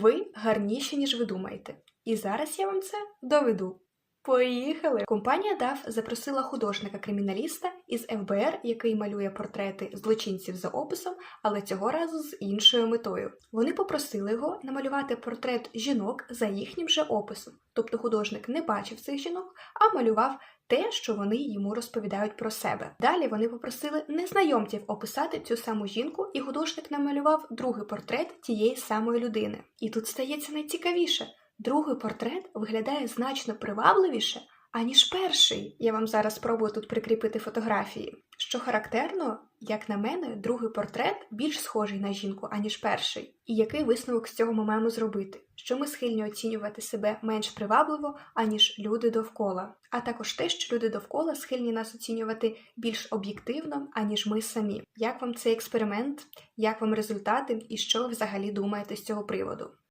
Ви гарніші, ніж ви думаєте. І зараз я вам це доведу. Поїхали! Компанія DAF запросила художника-криміналіста із ФБР, який малює портрети злочинців за описом, але цього разу з іншою метою. Вони попросили його намалювати портрет жінок за їхнім же описом. Тобто художник не бачив цих жінок, а малював те, що вони йому розповідають про себе. Далі вони попросили незнайомців описати цю саму жінку, і художник намалював другий портрет тієї самої людини. І тут стається найцікавіше. Другий портрет виглядає значно привабливіше, аніж перший. Я вам зараз спробую тут прикріпити фотографії. Що характерно, як на мене, другий портрет більш схожий на жінку, аніж перший. І який висновок з цього ми маємо зробити? Що ми схильні оцінювати себе менш привабливо, аніж люди довкола, а також те, що люди довкола схильні нас оцінювати більш об'єктивно, аніж ми самі. Як вам цей експеримент? Як вам результати і що ви взагалі думаєте з цього приводу?